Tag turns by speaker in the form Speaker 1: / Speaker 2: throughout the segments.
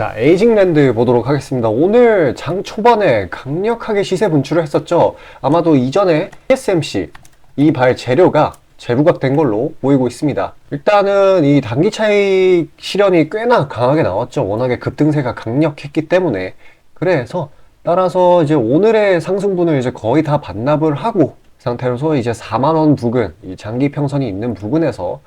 Speaker 1: 자, 에이징랜드 보도록 하겠습니다. 오늘 장 초반에 강력하게 시세 분출을 했었죠. 아마도 이전에 TSMC 이 발 재료가 재부각된 걸로 보이고 있습니다. 일단은 이 단기 차익 실현이 꽤나 강하게 나왔죠. 워낙에 급등세가 강력했기 때문에. 그래서 따라서 이제 오늘의 상승분을 이제 거의 다 반납을 하고 상태로서 이제 4만원 부근, 이 장기 평선이 있는 부근에서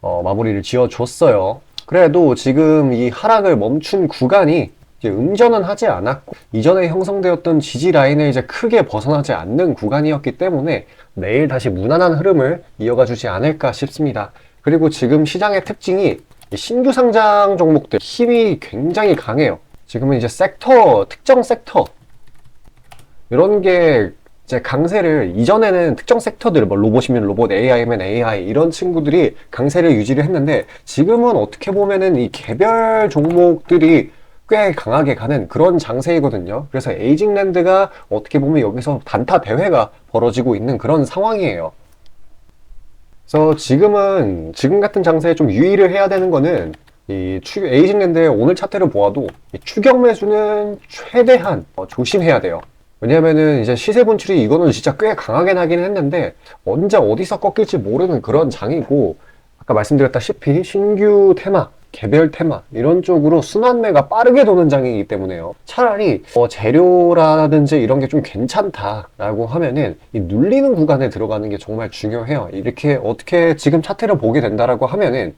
Speaker 1: 어, 마무리를 지어줬어요. 그래도 지금 이 하락을 멈춘 구간이 이제 음전은 하지 않았고 이전에 형성되었던 지지 라인을 이제 크게 벗어나지 않는 구간이었기 때문에 내일 다시 무난한 흐름을 이어가 주지 않을까 싶습니다. 그리고 지금 시장의 특징이 이 신규 상장 종목들 힘이 굉장히 강해요. 지금은 이제 섹터, 특정 섹터 이런 게 이제 강세를 이전에는 특정 섹터들 뭐 로봇이면 로봇, AI면 AI 이런 친구들이 강세를 유지를 했는데 지금은 어떻게 보면은 이 개별 종목들이 꽤 강하게 가는 그런 장세이거든요. 그래서 에이징랜드가 어떻게 보면 여기서 단타 대회가 벌어지고 있는 그런 상황이에요. 그래서 지금은 지금 같은 장세에 좀 유의를 해야 되는 거는 이 추, 에이징랜드의 오늘 차트를 보아도 이 추격 매수는 최대한 어, 조심해야 돼요. 왜냐면은 이제 시세 분출이 이거는 진짜 꽤 강하게 나긴 했는데 언제 어디서 꺾일지 모르는 그런 장이고 아까 말씀드렸다시피 신규 테마 개별 테마 이런 쪽으로 순환매가 빠르게 도는 장이기 때문에요. 차라리 어, 재료라든지 이런 게 좀 괜찮다라고 하면은 이 눌리는 구간에 들어가는 게 정말 중요해요. 이렇게 어떻게 지금 차트를 보게 된다라고 하면은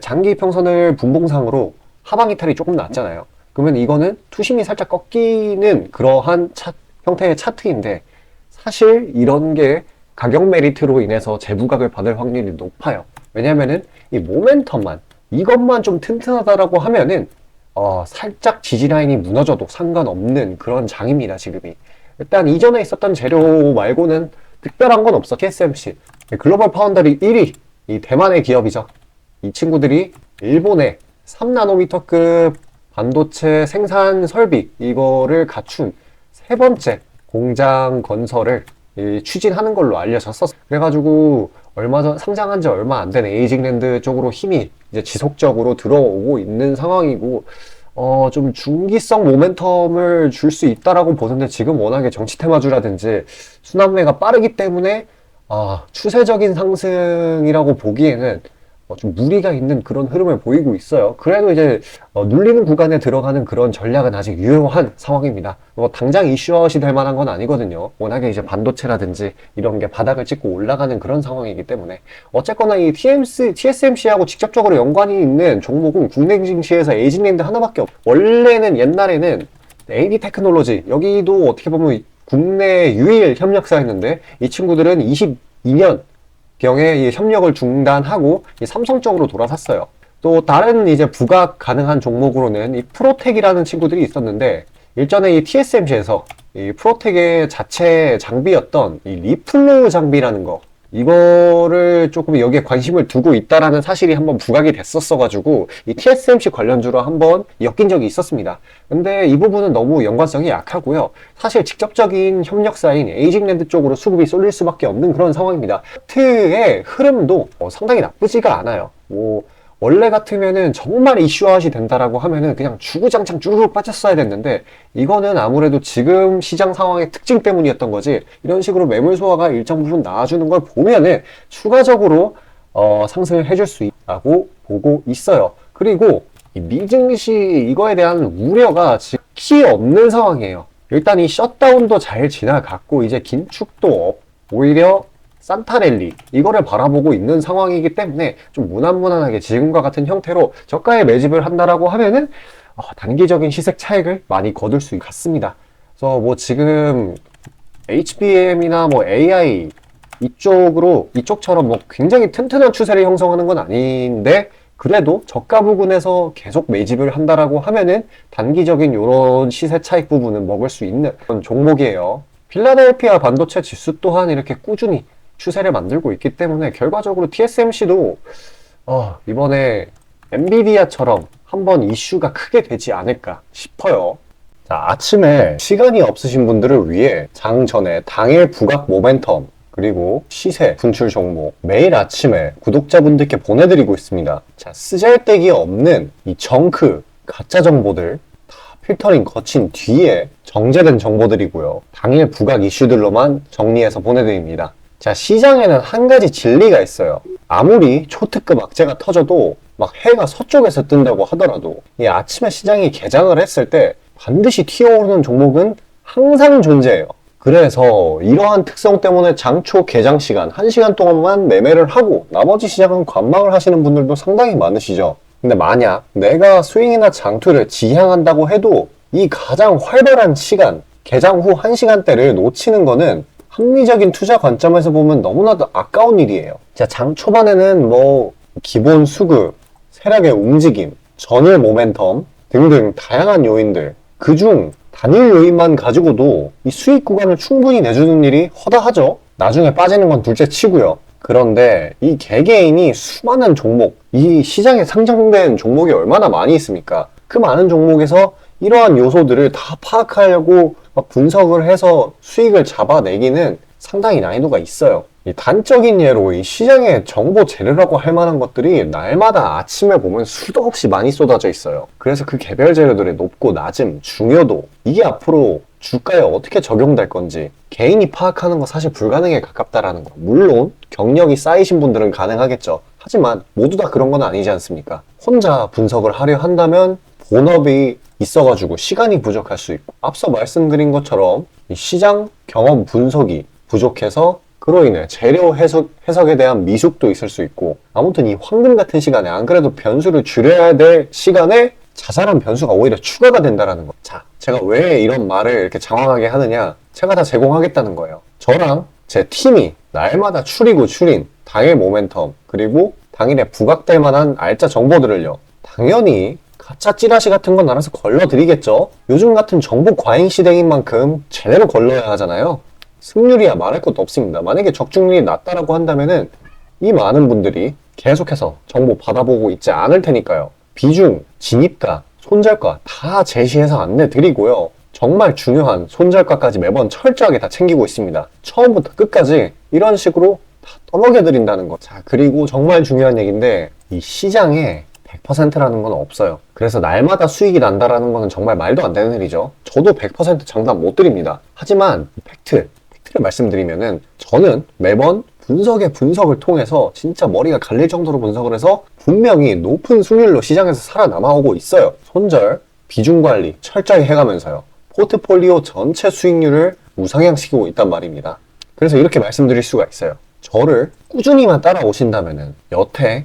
Speaker 1: 장기 평선을 분봉상으로 하방 이탈이 조금 났잖아요. 그러면 이거는 투심이 살짝 꺾이는 그러한 차, 형태의 차트인데 사실 이런 게 가격 메리트로 인해서 재부각을 받을 확률이 높아요. 왜냐면은 이 모멘텀만 이것만 좀 튼튼하다라고 하면은 어, 살짝 지지 라인이 무너져도 상관없는 그런 장입니다, 지금이. 일단 이전에 있었던 재료 말고는 특별한 건 없어, TSMC. 글로벌 파운더리 1위, 이 대만의 기업이죠. 이 친구들이 일본의 3나노미터급 반도체 생산 설비, 이거를 갖춘 세 번째 공장 건설을 이 추진하는 걸로 알려졌었어. 그래가지고 얼마 전 상장한 지 얼마 안 된 에이징랜드 쪽으로 힘이 이제 지속적으로 들어오고 있는 상황이고 어, 좀 중기성 모멘텀을 줄 수 있다라고 보는데 지금 워낙에 정치 테마주라든지 순환매가 빠르기 때문에 아, 추세적인 상승이라고 보기에는 어, 좀 무리가 있는 그런 흐름을 보이고 있어요. 그래도 이제 어, 눌리는 구간에 들어가는 그런 전략은 아직 유효한 상황입니다. 뭐 당장 이슈아웃이 될 만한 건 아니거든요. 워낙에 이제 반도체라든지 이런 게 바닥을 찍고 올라가는 그런 상황이기 때문에 어쨌거나 이 TMC, TSMC하고 직접적으로 연관이 있는 종목은 국내 증시에서 에이징랜드 하나밖에 없. 원래는 옛날에는 AD 테크놀로지 여기도 어떻게 보면 국내 유일 협력사였는데 이 친구들은 22년 경에 이 협력을 중단하고 이 삼성 쪽으로 돌아섰어요. 또 다른 이제 부각 가능한 종목으로는 이 프로텍이라는 친구들이 있었는데 일전에 이 TSMC에서 이 프로텍의 자체 장비였던 이 리플로 장비라는 거 이거를 조금 여기에 관심을 두고 있다라는 사실이 한번 부각이 됐었어가지고 이 TSMC 관련주로 한번 엮인 적이 있었습니다. 근데 이 부분은 너무 연관성이 약하고요. 사실 직접적인 협력사인 에이징랜드 쪽으로 수급이 쏠릴 수밖에 없는 그런 상황입니다. 트의 흐름도 어, 상당히 나쁘지가 않아요. 뭐 원래 같으면은 정말 이슈아웃이 된다라고 하면은 그냥 주구장창 쭈르륵 빠졌어야 됐는데 이거는 아무래도 지금 시장 상황의 특징 때문이었던 거지 이런 식으로 매물 소화가 일정 부분 나와주는 걸 보면은 추가적으로 어, 상승을 해줄 수 있다고 보고 있어요. 그리고 이 미증시 이거에 대한 우려가 키 없는 상황이에요. 일단 이 셧다운도 잘 지나갔고 이제 긴축도 없. 오히려 산타랠리 이거를 바라보고 있는 상황이기 때문에 좀 무난무난하게 지금과 같은 형태로 저가에 매집을 한다라고 하면은 어, 단기적인 시색 차익을 많이 거둘 수 있습니다. 그래서 뭐 지금 HBM이나 뭐 AI 이쪽으로 이쪽처럼 뭐 굉장히 튼튼한 추세를 형성하는 건 아닌데 그래도 저가 부분에서 계속 매집을 한다라고 하면은 단기적인 이런 시세 차익 부분은 먹을 수 있는 종목이에요. 필라델피아 반도체 지수 또한 이렇게 꾸준히 추세를 만들고 있기 때문에 결과적으로 TSMC도 어, 이번에 엔비디아처럼 한번 이슈가 크게 되지 않을까 싶어요. 자, 아침에 시간이 없으신 분들을 위해 장 전에 당일 부각 모멘텀 그리고 시세 분출 종목 매일 아침에 구독자분들께 보내드리고 있습니다. 자, 쓰잘데기 없는 이 정크 가짜 정보들 필터링 거친 뒤에 정제된 정보들이고요. 당일 부각 이슈들로만 정리해서 보내드립니다. 자, 시장에는 한 가지 진리가 있어요. 아무리 초특급 악재가 터져도 막 해가 서쪽에서 뜬다고 하더라도 이 아침에 시장이 개장을 했을 때 반드시 튀어오르는 종목은 항상 존재해요. 그래서 이러한 특성 때문에 장초 개장 시간 1시간 동안만 매매를 하고 나머지 시장은 관망을 하시는 분들도 상당히 많으시죠. 근데 만약 내가 스윙이나 장투를 지향한다고 해도 이 가장 활발한 시간, 개장 후 1시간대를 놓치는 거는 합리적인 투자 관점에서 보면 너무나도 아까운 일이에요. 자, 장 초반에는 뭐 기본 수급, 세력의 움직임, 전일 모멘텀 등등 다양한 요인들 그중 단일 요인만 가지고도 이 수익 구간을 충분히 내주는 일이 허다하죠. 나중에 빠지는 건 둘째 치고요. 그런데 이 개개인이 수많은 종목, 이 시장에 상장된 종목이 얼마나 많이 있습니까? 그 많은 종목에서 이러한 요소들을 다 파악하려고 막 분석을 해서 수익을 잡아내기는 상당히 난이도가 있어요. 이 단적인 예로 이 시장에 정보 재료라고 할 만한 것들이 날마다 아침에 보면 수도 없이 많이 쏟아져 있어요. 그래서 그 개별 재료들의 높고 낮음, 중요도 이게 앞으로 주가에 어떻게 적용될 건지 개인이 파악하는 거 사실 불가능에 가깝다라는 거. 물론 경력이 쌓이신 분들은 가능하겠죠. 하지만 모두 다 그런 건 아니지 않습니까? 혼자 분석을 하려 한다면 본업이 있어가지고 시간이 부족할 수 있고 앞서 말씀드린 것처럼 이 시장 경험 분석이 부족해서 그로 인해 재료 해석, 해석에 대한 미숙도 있을 수 있고 아무튼 이 황금 같은 시간에 안 그래도 변수를 줄여야 될 시간에 자잘한 변수가 오히려 추가가 된다라는 거. 자, 제가 왜 이런 말을 이렇게 장황하게 하느냐? 제가 다 제공하겠다는 거예요. 저랑 제 팀이 날마다 추리고 추린 당일 모멘텀 그리고 당일에 부각될 만한 알짜 정보들을요. 당연히 가짜 찌라시 같은 건 알아서 걸러드리겠죠. 요즘 같은 정보 과잉 시대인 만큼 제대로 걸러야 하잖아요. 승률이야 말할 것도 없습니다. 만약에 적중률이 낮다라고 한다면은 이 많은 분들이 계속해서 정보 받아보고 있지 않을 테니까요. 비중, 진입가, 손절가 다 제시해서 안내 드리고요. 정말 중요한 손절가까지 매번 철저하게 다 챙기고 있습니다. 처음부터 끝까지 이런 식으로 다 떠먹여 드린다는 거. 자, 그리고 정말 중요한 얘기인데 이 시장에 100%라는 건 없어요. 그래서 날마다 수익이 난다라는 거는 정말 말도 안 되는 일이죠. 저도 100% 장담 못 드립니다. 하지만 팩트, 팩트를 말씀드리면은 저는 매번 분석의 분석을 통해서 진짜 머리가 갈릴 정도로 분석을 해서 분명히 높은 수익률로 시장에서 살아남아오고 있어요. 손절, 비중 관리 철저히 해가면서요. 포트폴리오 전체 수익률을 우상향시키고 있단 말입니다. 그래서 이렇게 말씀드릴 수가 있어요. 저를 꾸준히만 따라오신다면은 여태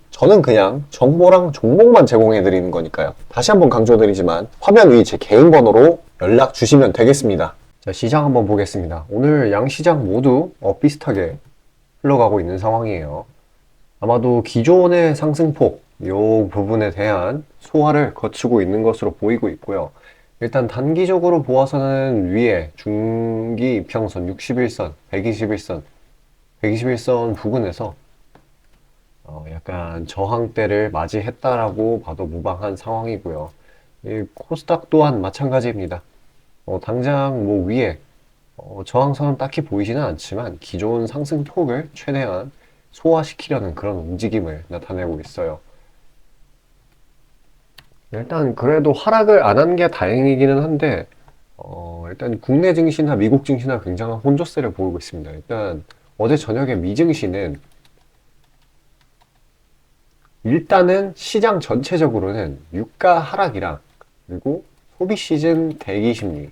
Speaker 1: 저는 그냥 정보랑 종목만 제공해 드리는 거니까요. 다시 한번 강조드리지만 화면 위 제 개인 번호로 연락 주시면 되겠습니다. 자, 시장 한번 보겠습니다. 오늘 양 시장 모두 어, 비슷하게 흘러가고 있는 상황이에요. 아마도 기존의 상승폭, 요 부분에 대한 소화를 거치고 있는 것으로 보이고 있고요. 일단 단기적으로 보아서는 위에 중기 이평선 61선, 121선, 121선 부근에서 어, 약간 저항대를 맞이했다라고 봐도 무방한 상황이고요. 이 코스닥 또한 마찬가지입니다. 어, 당장 뭐 위에 어, 저항선은 딱히 보이지는 않지만 기존 상승폭을 최대한 소화시키려는 그런 움직임을 나타내고 있어요. 일단 그래도 하락을 안 한 게 다행이기는 한데 어, 일단 국내 증시나 미국 증시나 굉장한 혼조세를 보이고 있습니다. 일단 어제 저녁에 미 증시는 일단은 시장 전체적으로는 유가 하락이랑 그리고 소비 시즌 대기 심리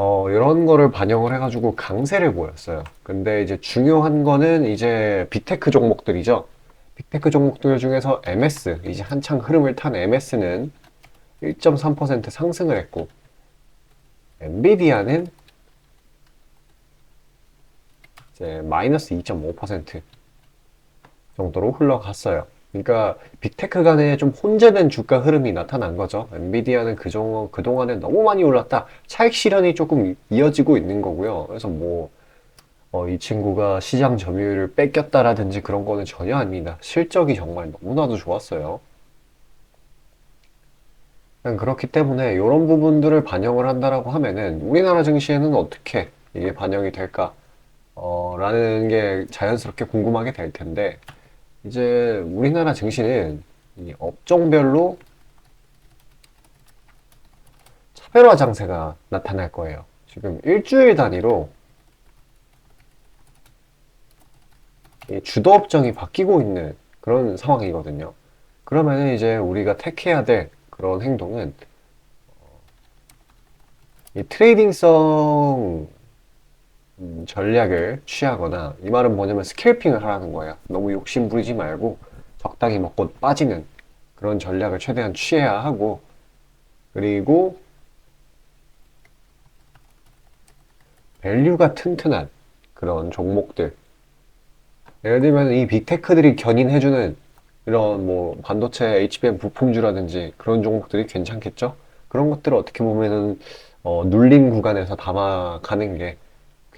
Speaker 1: 어, 이런 거를 반영을 해가지고 강세를 보였어요. 근데 이제 중요한 거는 이제 빅테크 종목들이죠. 빅테크 종목들 중에서 MS, 이제 한창 흐름을 탄 MS는 1.3% 상승을 했고, 엔비디아는 이제 마이너스 2.5% 정도로 흘러갔어요. 그러니까 빅테크 간에 좀 혼재된 주가 흐름이 나타난 거죠. 엔비디아는 그종, 그동안에 너무 많이 올랐다. 차익 실현이 조금 이어지고 있는 거고요. 그래서 뭐, 어, 이 친구가 시장 점유율을 뺏겼다라든지 그런 거는 전혀 아닙니다. 실적이 정말 너무나도 좋았어요. 그렇기 때문에 이런 부분들을 반영을 한다라고 하면은 우리나라 증시에는 어떻게 이게 반영이 될까? 어, 라는 게 자연스럽게 궁금하게 될 텐데, 이제 우리나라 증시는 이 업종별로 차별화 장세가 나타날 거예요. 지금 일주일 단위로 이 주도 업종이 바뀌고 있는 그런 상황이거든요. 그러면은 이제 우리가 택해야 될 그런 행동은 어, 이 트레이딩성 음, 전략을 취하거나 이 말은 뭐냐면 스캘핑을 하라는 거예요. 너무 욕심 부리지 말고 적당히 먹고 빠지는 그런 전략을 최대한 취해야 하고 그리고 밸류가 튼튼한 그런 종목들 예를 들면 이 빅테크들이 견인해주는 이런 뭐 반도체 HBM 부품주라든지 그런 종목들이 괜찮겠죠? 그런 것들을 어떻게 보면은 어, 눌림 구간에서 담아가는 게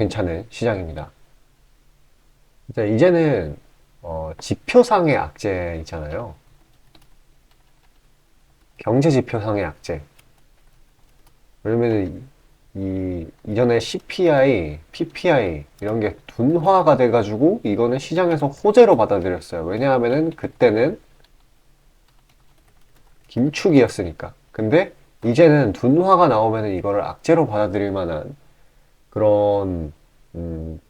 Speaker 1: 괜찮은 시장입니다. 이제 이제는 어, 지표상의 악재 있잖아요. 경제 지표상의 악재. 왜냐면 이 이전에 CPI, PPI 이런 게 둔화가 돼가지고 이거는 시장에서 호재로 받아들였어요. 왜냐하면은 그때는 긴축이었으니까. 근데 이제는 둔화가 나오면은 이거를 악재로 받아들일 만한 그런 음,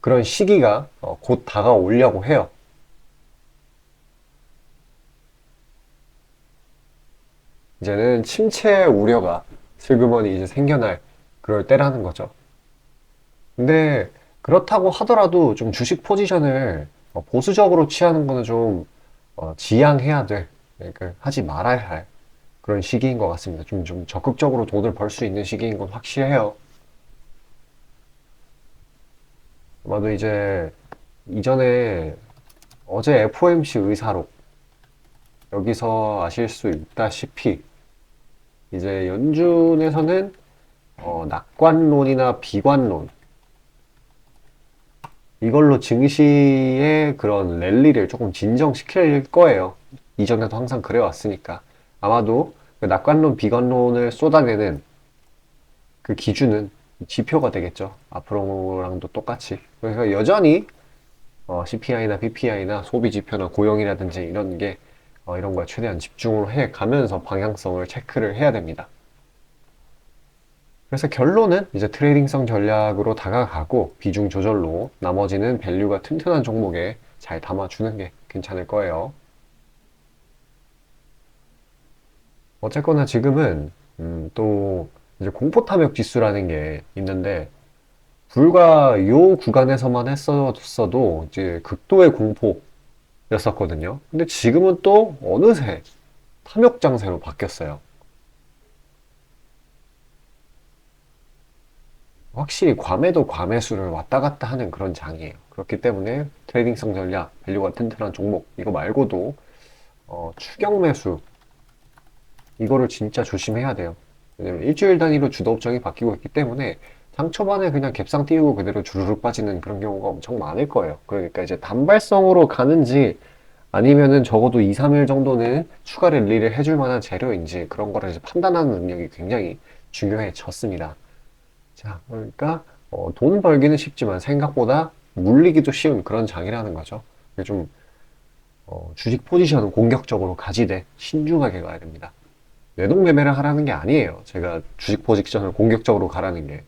Speaker 1: 그런 시기가 어, 곧 다가오려고 해요. 이제는 침체 우려가 슬그머니 이제 생겨날 그럴 때라는 거죠. 근데 그렇다고 하더라도 좀 주식 포지션을 어, 보수적으로 취하는 거는 좀 어, 지양해야 될, 그러니까 하지 말아야 할 그런 시기인 것 같습니다. 좀, 좀 적극적으로 돈을 벌 수 있는 시기인 건 확실해요. 아마도 이제 이전에 어제 FOMC 의사록 여기서 아실 수 있다시피 이제 연준에서는 어, 낙관론이나 비관론 이걸로 증시의 그런 랠리를 조금 진정시킬 거예요. 이전에도 항상 그래왔으니까 아마도 그 낙관론, 비관론을 쏟아내는 그 기준은 지표가 되겠죠. 앞으로랑도 똑같이. 그래서 여전히 어, CPI나 PPI나 소비 지표나 고용이라든지 이런 게 어, 이런 거에 최대한 집중을 해 가면서 방향성을 체크를 해야 됩니다. 그래서 결론은 이제 트레이딩성 전략으로 다가가고 비중 조절로 나머지는 밸류가 튼튼한 종목에 잘 담아주는 게 괜찮을 거예요. 어쨌거나 지금은 음, 또 이제 공포 탐욕 지수라는 게 있는데 불과 요 구간에서만 했었어도 이제 극도의 공포였었거든요. 근데 지금은 또 어느새 탐욕 장세로 바뀌었어요. 확실히 과매도 과매수를 왔다 갔다 하는 그런 장이에요. 그렇기 때문에 트레이딩성 전략, 밸류가 튼튼한 종목 이거 말고도 어, 추격 매수 이거를 진짜 조심해야 돼요. 왜냐면 일주일 단위로 주도 업종이 바뀌고 있기 때문에 장 초반에 그냥 갭상 띄우고 그대로 주르륵 빠지는 그런 경우가 엄청 많을 거예요. 그러니까 이제 단발성으로 가는지 아니면은 적어도 2, 3일 정도는 추가 랠리를 해줄 만한 재료인지 그런 거를 이제 판단하는 능력이 굉장히 중요해졌습니다. 자, 그러니까 어, 돈 벌기는 쉽지만 생각보다 물리기도 쉬운 그런 장이라는 거죠. 좀 어, 주식 포지션은 공격적으로 가지되 신중하게 가야 됩니다. 내동매매를 하라는 게 아니에요. 제가 주식 포지션을 공격적으로 가라는 게.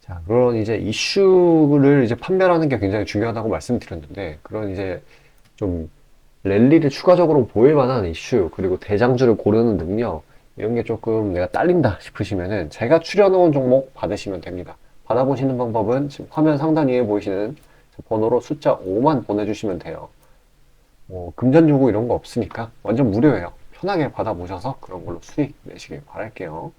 Speaker 1: 자, 그런 이제 이슈를 이제 판별하는 게 굉장히 중요하다고 말씀드렸는데, 그런 이제 좀 랠리를 추가적으로 보일 만한 이슈, 그리고 대장주를 고르는 능력, 이런 게 조금 내가 딸린다 싶으시면은 제가 추려놓은 종목 받으시면 됩니다. 받아보시는 방법은 지금 화면 상단 위에 보이시는 번호로 숫자 5만 보내주시면 돼요. 뭐, 금전 주고 이런 거 없으니까 완전 무료예요. 편하게 받아보셔서 그런 걸로 수익 내시길 바랄게요.